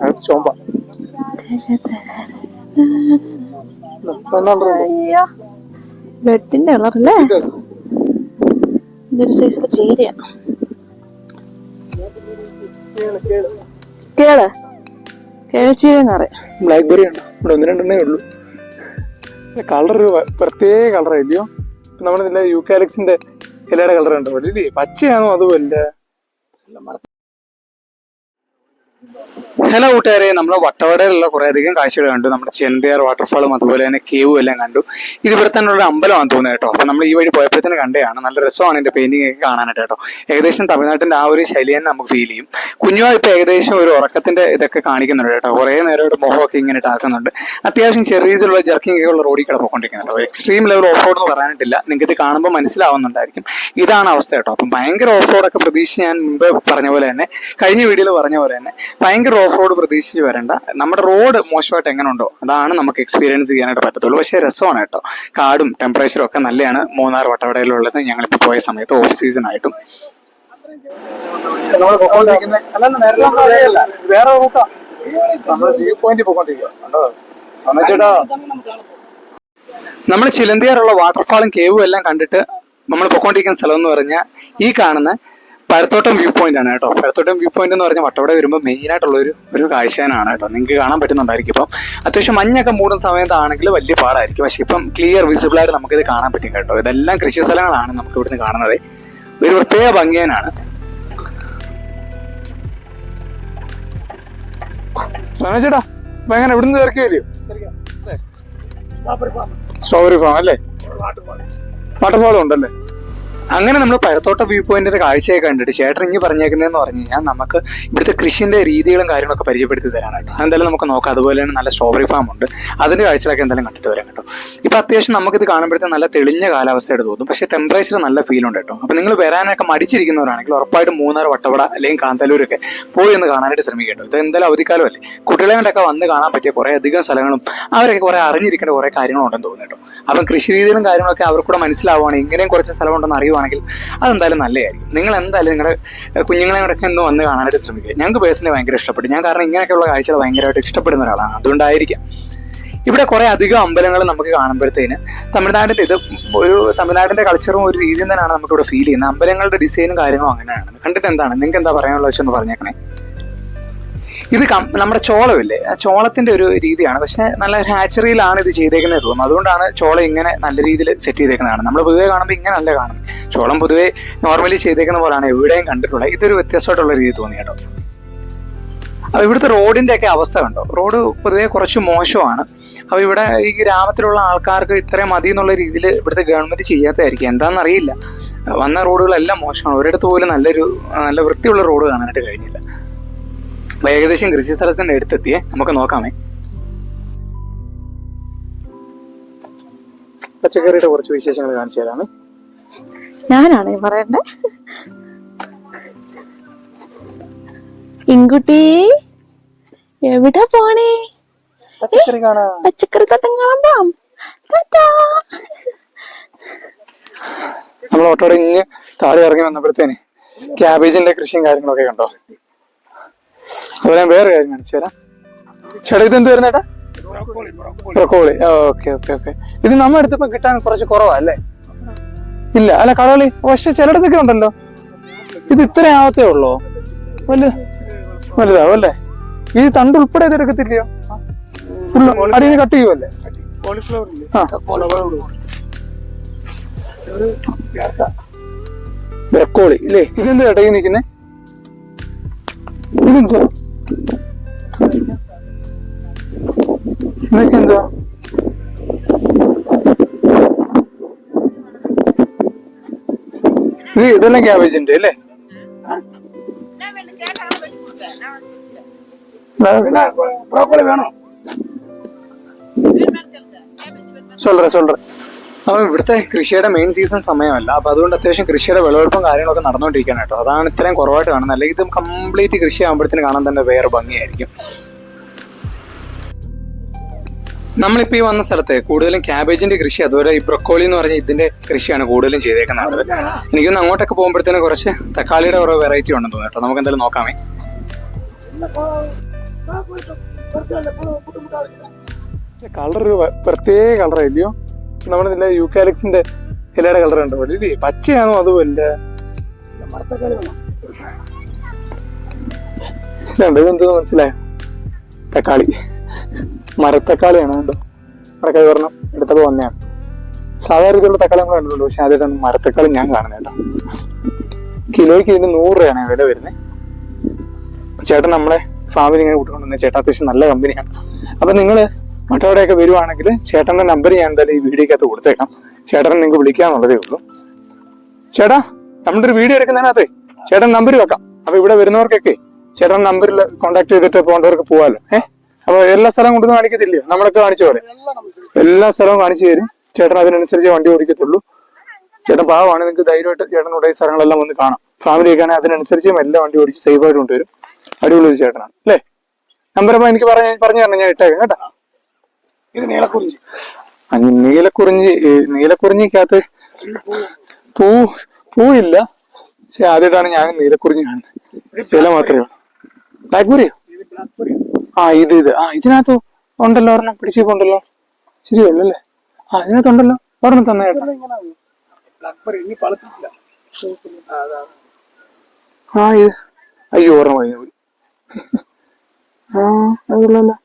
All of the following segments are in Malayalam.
അത് ചോമ്പ അയ്യോ വെട്ടിന്റെ കളറല്ലേ ഇതൊരു സൈസിലെ ചീരയാ കേൾ കേൾച്ചീരെന്ന് പറയാം ബ്ലാക്ക് ബെറി ഉണ്ട് ഇവിടെ ഒന്ന് രണ്ടെണ്ണേ ഉള്ളൂ കളർ പ്രത്യേക കളർ ഇല്ലയോ നമ്മുടെ ഇതിന്റെ യൂക്കാലിക്സിന്റെ ഇലയുടെ കളർ ഉണ്ട് വലിയ പച്ചയാണോ അതുമല്ല ഹലോ കൂട്ടുകാരെ നമ്മൾ വട്ടവടയിലുള്ള കുറെ അധികം കാഴ്ചകൾ കണ്ടു. നമ്മുടെ ചെൻപിയാർ വാട്ടർഫാളും അതുപോലെ തന്നെ കേവും എല്ലാം കണ്ടു. ഇത് ഇവിടെ തന്നെ ഉള്ള അമ്പലമാണെന്ന് തോന്നുന്നു കേട്ടോ. അപ്പൊ നമ്മൾ ഈ വഴി പോയപ്പോഴത്തേന് കണ്ടതാണ്. നല്ല രസമാണ് ഇതിന്റെ പെയിന്റിംഗ് ഒക്കെ കാണാനായിട്ട് കേട്ടോ. ഏകദേശം തമിഴ്നാട്ടിന്റെ ആ ഒരു ശൈലി തന്നെ നമുക്ക് ഫീൽ ചെയ്യും. കുഞ്ഞുവാ ഇപ്പൊ ഏകദേശം ഒരു ഉറക്കത്തിന്റെ ഇതൊക്കെ കാണിക്കുന്നുണ്ട് കേട്ടോ. കുറെ നേരമായിട്ട് മുഖമൊക്കെ ഇങ്ങനെ ഇട്ടാക്കുന്നുണ്ട് അത്യാവശ്യം ചെറിയ രീതിയിലുള്ള ജർക്കിംഗ് ഒക്കെ ഉള്ള റോഡിൽ കൂടെ പോയിക്കൊണ്ടിരിക്കുന്നുണ്ട് എക്സ്ട്രീം ലെവൽ ഓഫ് റോഡ് എന്ന് പറയാനായിട്ടില്ല നിങ്ങൾക്ക് ഇത് കാണുമ്പോൾ മനസ്സിലാവുന്നുണ്ടായിരിക്കും. ഇതാണ് അവസ്ഥ കേട്ടോ. അപ്പം ഭയങ്കര ഓഫ് റോഡൊക്കെ പ്രതീക്ഷിച്ച് ഞാൻ മുമ്പ് പറഞ്ഞ പോലെ തന്നെ കഴിഞ്ഞ വീഡിയോയിൽ പറഞ്ഞ പോലെ തന്നെ ഭയങ്കര ഓഫ് റോഡ് പ്രതീക്ഷിച്ച് വരണ്ട. നമ്മുടെ റോഡ് മോശമായിട്ട് എങ്ങനെ ഉണ്ടോ അതാണ് നമുക്ക് എക്സ്പീരിയൻസ് ചെയ്യാനായിട്ട് പറ്റത്തുള്ളൂ. പക്ഷേ രസമാണ് കേട്ടോ. കാടും ടെമ്പറേച്ചറും ഒക്കെ നല്ലതാണ് മൂന്നാർ വട്ടവടയിലുള്ളത് ഞങ്ങളിപ്പോൾ പോയ സമയത്ത് ഓഫ് സീസൺ ആയിട്ടും. നമ്മൾ നേരത്തെ വേറെ റൂട്ടാ. നമ്മൾ വ്യൂ പോയിന്റ് പോയിക്കൊണ്ടിരിക്കുക കണ്ടോ? ചേട്ടാ. നമ്മൾ ചിലന്തിയാറുള്ള വാട്ടർഫാളും കേവും എല്ലാം കണ്ടിട്ട് നമ്മൾ പൊക്കോണ്ടിരിക്കുന്ന സ്ഥലം എന്ന് പറഞ്ഞാൽ ഈ കാണുന്ന പരത്തോട്ടം വ്യൂ പോയിന്റ് ആണ് കേട്ടോ. പരത്തോട്ടം വ്യൂ പോയിന്റ് എന്ന് പറഞ്ഞാൽ വട്ടവിടെ വരുമ്പോൾ മെയിൻ ആയിട്ടുള്ള ഒരു ഒരു കാഴ്ചയാണ് കേട്ടോ. നിങ്ങൾക്ക് കാണാൻ പറ്റുന്നുണ്ടായിരിക്കും. ഇപ്പം അത്യാവശ്യം മഞ്ഞൊക്കെ മൂടുന്ന സമയത്താണെങ്കിൽ വലിയ പാടായിരിക്കും. പക്ഷെ ഇപ്പം ക്ലിയർ വിസിബിൾ ആയിട്ട് നമുക്കിത് കാണാൻ പറ്റും കേട്ടോ. ഇതെല്ലാം കൃഷി സ്ഥലങ്ങളാണ് നമുക്ക് ഇവിടുന്ന് കാണുന്നത്. ഒരു പ്രത്യേക ഭംഗിയനാണ്. ചേട്ടാ എങ്ങനെ? ഇവിടുന്ന് തിരക്കി വരുമോ സ്ട്രോബെറി ഫാം അല്ലേ? വാട്ടർഫാളും ഉണ്ടല്ലേ? അങ്ങനെ നമ്മൾ പഴത്തോട്ട വ്യൂ പോയിന്റിന്റെ കാഴ്ചയൊക്കെ കണ്ടിട്ട് ചേട്ടൻ ഇനി പറഞ്ഞേക്കുന്നതെന്ന് പറഞ്ഞു കഴിഞ്ഞാൽ നമുക്ക് ഇവിടുത്തെ കൃഷിന്റെ രീതികളും കാര്യങ്ങളൊക്കെ പരിചയപ്പെടുത്തി തരാനായിട്ട് എന്തായാലും നമുക്ക് നോക്കാം. അതുപോലെ തന്നെ നല്ല സ്ട്രോബറി ഫാം ഉണ്ട്. അതിന്റെ കാഴ്ചകളൊക്കെ എന്തായാലും കണ്ടിട്ട് വരാം കേട്ടോ. ഇപ്പൊ അത്യാവശ്യം നമുക്കിത് കാണുമ്പോഴത്തെ നല്ല തെളിഞ്ഞ കാലാവസ്ഥയായിട്ട് തോന്നും. പക്ഷേ ടെമ്പറേച്ചർ നല്ല ഫീൽ ഉണ്ട് കേട്ടോ. അപ്പൊ നിങ്ങൾ വരാനൊക്കെ മടിച്ചിരിക്കുന്നവരാണെങ്കിൽ ഉറപ്പായിട്ടും മൂന്നാർ വട്ടവട അല്ലെങ്കിൽ കാന്തല്ലൂരൊക്കെ പോയി ഒന്ന് കാണാനായിട്ട് ശ്രമിക്കുക കേട്ടോ. ഇത് എന്തായാലും അവധിക്കാലമല്ലേ? കുട്ടികളെ വന്ന് കാണാൻ പറ്റിയ കുറെ അധികം സ്ഥലങ്ങളും അവരൊക്കെ കുറെ അറിഞ്ഞിരിക്കേണ്ട കുറെ കാര്യങ്ങളുണ്ടെന്ന് തോന്നുന്നു കേട്ടോ. അപ്പം കൃഷി രീതികളും കാര്യങ്ങളൊക്കെ അവർക്കൂടെ മനസ്സിലാവുകയാണെങ്കിൽ ഇങ്ങനെയും കുറച്ച് സ്ഥലമുണ്ടെന്ന് അറിയുവാണെങ്കിൽ അതെന്തായാലും നല്ലതായിരിക്കും. നിങ്ങൾ എന്തായാലും നിങ്ങളുടെ കുഞ്ഞുങ്ങളെ കൂടെ ഒന്ന് വന്ന് കാണാനായിട്ട് ശ്രമിക്കുക. ഞങ്ങൾക്ക് പേഴ്സണലി ഭയങ്കര ഇഷ്ടപ്പെട്ടു. ഞാൻ കാരണം ഇങ്ങനെയൊക്കെയുള്ള കാഴ്ചകൾ ഭയങ്കരമായിട്ട് ഇഷ്ടപ്പെടുന്ന ഒരാളാണ്. അതുകൊണ്ടായിരിക്കാം. ഇവിടെ കുറെ അധികം അമ്പലങ്ങൾ നമുക്ക് കാണുമ്പോഴത്തേന് തമിഴ്നാടിന്റെ ഇത് ഒരു തമിഴ്നാടിന്റെ കൾച്ചറും ഒരു രീതിയും തന്നെയാണ് നമുക്കിവിടെ ഫീൽ ചെയ്യുന്നത്. അമ്പലങ്ങളുടെ ഡിസൈനും കാര്യങ്ങളും അങ്ങനെയാണ്. കണ്ടിട്ട് എന്താണ്? നിങ്ങൾക്ക് എന്താ പറയാനുള്ള വെച്ചൊന്ന് പറഞ്ഞേക്കണേ? ഇത് നമ്മുടെ ചോളമില്ലേ? ആ ചോളത്തിന്റെ ഒരു രീതിയാണ്. പക്ഷെ നല്ല ഹാച്ചറിയിലാണ് ഇത് ചെയ്തേക്കുന്നത് തോന്നുന്നു. അതുകൊണ്ടാണ് ചോളം ഇങ്ങനെ നല്ല രീതിയിൽ സെറ്റ് ചെയ്തേക്കുന്നതാണ് നമ്മൾ പൊതുവെ കാണുമ്പോൾ ഇങ്ങനെ അല്ല കാണുന്നത്. ചോളം പൊതുവെ നോർമലി ചെയ്തേക്കുന്ന പോലെയാണ് എവിടെയും കണ്ടിട്ടുള്ളത് ഇതൊരു വ്യത്യസ്തമായിട്ടുള്ള രീതി തോന്നി കേട്ടോ. അപ്പൊ ഇവിടുത്തെ റോഡിന്റെ ഒക്കെ അവസ്ഥ കണ്ടോ? റോഡ് പൊതുവെ കുറച്ച് മോശമാണ്. അപ്പൊ ഇവിടെ ഈ ഗ്രാമത്തിലുള്ള ആൾക്കാർക്ക് ഇത്രയും മതി എന്നുള്ള രീതിയിൽ ഇവിടുത്തെ ഗവൺമെന്റ് ചെയ്യാത്തതായിരിക്കും. എന്താണെന്ന് അറിയില്ല. വന്ന റോഡുകളെല്ലാം മോശമാണ്. ഒരിടത്ത് പോലും നല്ലൊരു നല്ല വൃത്തിയുള്ള റോഡ് കാണാനായിട്ട് കഴിഞ്ഞില്ല. ഏകദേശം കൃഷി സ്ഥലത്തിന്റെ അടുത്തെത്തിയേ നമുക്ക് നോക്കാമേ. പച്ചക്കറിയുടെ കുറച്ച് വിശേഷങ്ങൾ കാണിച്ചു തരാമേ. ഞാനാണ് പറയണ്ടേ? ഇൻകുട്ടി എവിടെ പോണേ? പച്ചക്കറി കാണാം. പച്ചക്കറി തോട്ടം കാണാം. നമ്മൾ ഓട്ടോടെ ഇങ്ങ് താഴെ ഇറങ്ങി വന്നപ്പോഴത്തേന് ക്യാബേജിന്റെ കൃഷിയും കാര്യങ്ങളൊക്കെ കണ്ടോ? അതുപോലെ ഞാൻ വേറെ കാര്യം കാണിച്ചു തരാം. ചേട്ടാ ഇത് എന്ത് വരുന്നേട്ടാ ബ്രക്കോളി. Okay okay okay. ഇത് നമ്മുടെ എടുത്തപ്പോ കിട്ടാൻ കുറച്ച് കുറവാ അല്ലേ? ഇല്ല അല്ല കടകളി പക്ഷെ ചിലയിടത്തൊക്കെ ഉണ്ടല്ലോ. ഇത് ഇത്ര ആവത്തേ ഉള്ളോ? വല്ല വലുതാവും അല്ലേ? ഈ തണ്ട് ഉൾപ്പെടെ ഇത് എടുക്കത്തില്ലയോ? ഫുള്ള് അടിയിൽ കട്ട് ചെയ്യുമല്ലേ ബ്രക്കോളി ഇല്ലേ? ഇതെന്ത് ഈ നിൽക്കുന്നേ? ഇതെന്താ? ഇതൊക്കെ എന്താ ഇത് ഇതെല്ലാം ക്യാബേജിന്റെ അല്ലേ ബ്രോക്കോളി വേണോ சொல்றேன் சொல்றேன் അപ്പം ഇവിടുത്തെ കൃഷിയുടെ മെയിൻ സീസൺ സമയമല്ല. അപ്പൊ അതുകൊണ്ട് അത്യാവശ്യം കൃഷിയുടെ വിളവെടുപ്പും കാര്യങ്ങളൊക്കെ നടന്നുകൊണ്ടിരിക്കുകയാണ് കേട്ടോ. അതാണ് ഇത്രയും കുറവായിട്ട് കാണുന്നത്. അല്ലെങ്കിൽ ഇത് കംപ്ലീറ്റ് കൃഷി ആകുമ്പോഴത്തേന് കാണാൻ തന്നെ വേറെ ഭംഗിയായിരിക്കും. നമ്മളിപ്പോൾ ഈ വന്ന സ്ഥലത്ത് കൂടുതലും ക്യാബേജിന്റെ കൃഷി അതുപോലെ ഈ ബ്രൊക്കോളി എന്ന് പറഞ്ഞ ഇതിന്റെ കൃഷിയാണ് കൂടുതലും ചെയ്തേക്കുന്നത്. എനിക്കൊന്ന് അങ്ങോട്ടൊക്കെ പോകുമ്പോഴത്തേന് കുറച്ച് തക്കാളിയുടെ കുറേ വെറൈറ്റി ഉണ്ടെന്ന് തോന്നുന്നു കേട്ടോ. നമുക്ക് എന്തായാലും നോക്കാമേ. കളർ ഒരു പ്രത്യേക കളറായില്ലയോ നമ്മുടെ ഇതിന്റെ യൂക്കാലിക്സിന്റെ ഇലയുടെ കളർ കണ്ടോ? വലിയ പച്ചയാണോ അതുപോലെ ഇതുണ്ട് ഇതെന്തെന്ന് മനസ്സിലായോ? തക്കാളി. മരത്തക്കാളിയാണ് കേട്ടോ മറക്കാതെ പറഞ്ഞ എടുത്തപ്പോ വന്നതാണ്. സാധാരണ രീതിയിലുള്ള തക്കാളി നമ്മൾ കണ്ടിട്ടുണ്ട് പക്ഷെ ആദ്യമായിട്ടാണ് മരത്തക്കാളി ഞാൻ കാണുന്നത് കേട്ടോ. കിലോയ്ക്ക് ഇതിന് നൂറ് രൂപയാണ് വില വരുന്നത്. ചേട്ടൻ നമ്മളെ ഫാമിലി ഇങ്ങനെ കൂട്ടിക്കൊണ്ടുവന്ന ചേട്ടാ അത്യാവശ്യം നല്ല കമ്പനിയാണ് അപ്പൊ നിങ്ങൾ മറ്റവിടെയൊക്കെ വരുവാണെങ്കിൽ ചേട്ടന്റെ നമ്പർ ഞാൻ എന്തായാലും ഈ വീഡിയോക്കകത്ത് കൊടുത്തേക്കാം. ചേട്ടനെ നിങ്ങൾക്ക് വിളിക്കാന്നുള്ളതേ ഉള്ളൂ. ചേട്ടാ നമ്മുടെ ഒരു വീഡിയോ എടുക്കുന്നതിനകത്ത് ചേട്ടൻ നമ്പർ വെക്കാം. അപ്പൊ ഇവിടെ വരുന്നവർക്കൊക്കെ ചേട്ടൻ നമ്പറിൽ കോൺടാക്ട് ചെയ്തിട്ട് പോകേണ്ടവർക്ക് പോവാലോ. ഏഹ് അപ്പൊ എല്ലാ സ്ഥലവും കൊണ്ടൊന്നും കാണിക്കത്തില്ലയോ? നമ്മളൊക്കെ കാണിച്ച പോലെ. എല്ലാ സ്ഥലവും കാണിച്ചു തരും. ചേട്ടൻ അതിനനുസരിച്ച് വണ്ടി ഓടിക്കത്തുള്ളൂ. ചേട്ടൻ പാവമാണ്. നിങ്ങൾക്ക് ധൈര്യമായിട്ട് ചേട്ടൻ ഈ സ്ഥലങ്ങളെല്ലാം ഒന്ന് കാണാം. ഫാമിലി ഒക്കെ ആണെങ്കിൽ അതിനനുസരിച്ച് എല്ലാ വണ്ടി ഓടിച്ച് സേഫ് ആയിട്ട് കൊണ്ടുവരും. അടിപൊളി ഒരു ചേട്ടനാണ്. അല്ലേ? നമ്പർ അപ്പൊ എനിക്ക് പറഞ്ഞു പറഞ്ഞു തരണം. ഞാൻ ഇട്ടേക്കാം കേട്ടോ. ഇത് നീലക്കുറിഞ്ഞി നീലക്കുറിഞ്ഞി നീലക്കുറിഞ്ഞിക്കകത്ത് പൂ പൂവില്ല. പക്ഷെ ആദ്യമായിട്ടാണ് ഞാൻ നീലക്കുറിഞ്ഞി കാണുന്നത്. ഇല മാത്രമേ ഉള്ളൂ. ബ്ലാക്ക്ബെറിയോ ആ ഇത് ഇത്. ആ ഇതിനകത്ത് ഉണ്ടല്ലോ ഒരെണ്ണം. പിടിച്ചിട്ടുണ്ടല്ലോ ശരി ഉള്ളു അല്ലേ? ആ ഇതിനകത്ത് ഉണ്ടല്ലോ. ഒരെണ്ണം തന്നെ ആ ഇത്. അയ്യോ ഓർമ്മ പോയി ആ അതുള്ളല്ലോ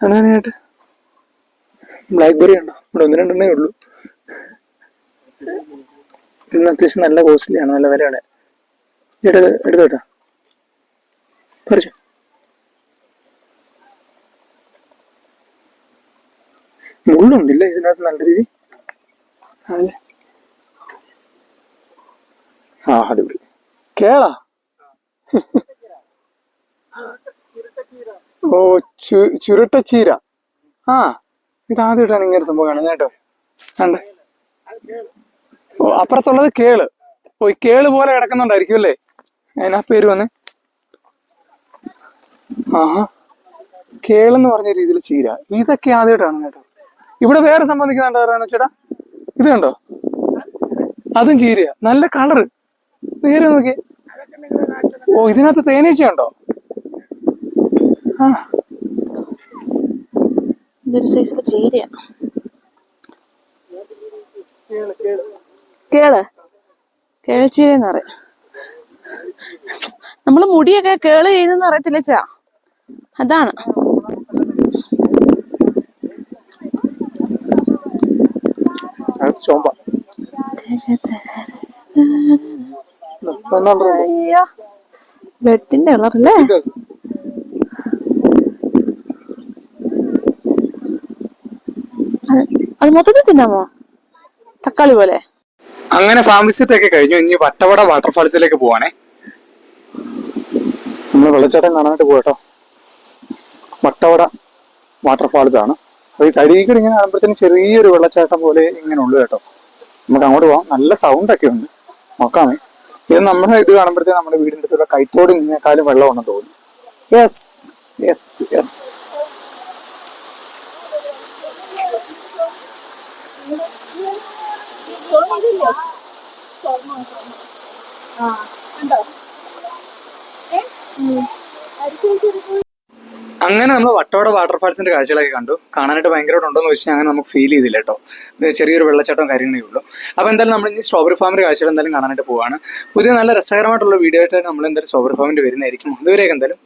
കാണാനായിട്ട് ബ്ലാക്ക്ബെറി ഉണ്ടോ ഇവിടെ ഒന്ന് രണ്ടെണ്ണേ ഉള്ളൂ. ഇന്ന് അത്യാവശ്യം നല്ല കോസ്റ്റ്ലിയാണ് നല്ല വിലയാണ്. എടുത്ത് എടുത്തോട്ടാ പറിച്ചു. മുള്ളുണ്ടല്ലേ ഇതിനകത്ത് നല്ല രീതി ആണല്ലേ? ആ അടിപൊളി. കേളാ. ഓ ചു ചുരുട്ടച്ചീര ആ. ഇത് ആദ്യമായിട്ടാണ് ഇങ്ങനെ സംഭവം കാണുന്നത് കേട്ടോ. കണ്ടേ? ഓ അപ്പുറത്തുള്ളത് കേൾ. ഓ ഈ കേൾ പോലെ കിടക്കുന്നുണ്ടായിരിക്കും അല്ലേ? അതിനാ പേര് വന്നേ? ആഹാ. കേളെന്ന് പറഞ്ഞ രീതിയിൽ ചീര. ഇതൊക്കെ ആദ്യമായിട്ടാണ് കേട്ടോ. ഇവിടെ വേറെ സംബന്ധിക്കുന്നുണ്ട് പറയാന്ന് ചേട്ടാ? ഇത് കണ്ടോ? അതും ചീരയാ. നല്ല കളറ്. നേരെ നോക്കിയേ. ഓ ഇതിനകത്ത് തേനീച്ച ഉണ്ടോ ആ. ഇതൊരു സൈസിലെ ചീരയാ. കേൾ? കേൾച്ചീരെന്ന് പറയും. നമ്മൾ മുടിയൊക്കെ കേൾ ചെയ്തെന്ന് പറയത്തില്ല ചാ. അതാണ്. വെട്ടിന്റെ കളറല്ലേ? അത് മൊത്തത്തിൽ തിന്നാമോ? തക്കാളി പോലെ. അങ്ങനെ ഫാമിലി വിസിറ്റ് ഒക്കെ കഴിഞ്ഞു. ഇനി വട്ടവട വാട്ടർഫാൾസിലേക്ക് പോവാണേ. നമ്മൾ വെള്ളച്ചാട്ടം കാണാനായിട്ട് പോകട്ടോ വട്ടവട വാട്ടർഫാൾസ് ആണ്. അപ്പൊ ഈ സൈഡിൽ കൂടി ഇങ്ങനെ കാണുമ്പോഴത്തേനും ചെറിയൊരു വെള്ളച്ചാട്ടം പോലെ ഇങ്ങനെ ഉള്ളു കേട്ടോ. നമുക്ക് അങ്ങോട്ട് പോവാം. നല്ല സൗണ്ട് ഒക്കെ ഉണ്ട്. നോക്കാമേ. ഇത് നമ്മുടെ ഇത് കാണുമ്പോഴത്തേക്കും നമ്മുടെ വീടിന്റെ അടുത്തുള്ള കൈത്തോട് ഇങ്ങനെക്കാളും ഉണ്ടെന്ന് തോന്നുന്നു. യെസ് യെസ് യെസ് അങ്ങനെ നമ്മൾ വട്ടോട വാട്ടർഫാൾസിന്റെ കാഴ്ചകളൊക്കെ കണ്ടു. കാണാനായിട്ട് ഭയങ്കരമായിട്ട് ഉണ്ടോ എന്ന് വെച്ചാൽ അങ്ങനെ നമുക്ക് ഫീൽ ചെയ്തില്ല കേട്ടോ. ചെറിയൊരു വെള്ളച്ചാട്ടം കാര്യങ്ങളേ ഉള്ളൂ. അപ്പോൾ എന്തായാലും നമ്മൾ ഇനി സ്ട്രോബറി ഫാമിന്റെ കാഴ്ചകൾ എന്തായാലും കാണാനായിട്ട് പോവാണ്. പുതിയ നല്ല രസകരമായിട്ടുള്ള വീഡിയോ ആയിട്ട് നമ്മൾ എന്തായാലും സ്ട്രോബറി ഫാമിന്റെ വരുന്നതായിരിക്കും. അതുവരെയൊക്കെ എന്തായാലും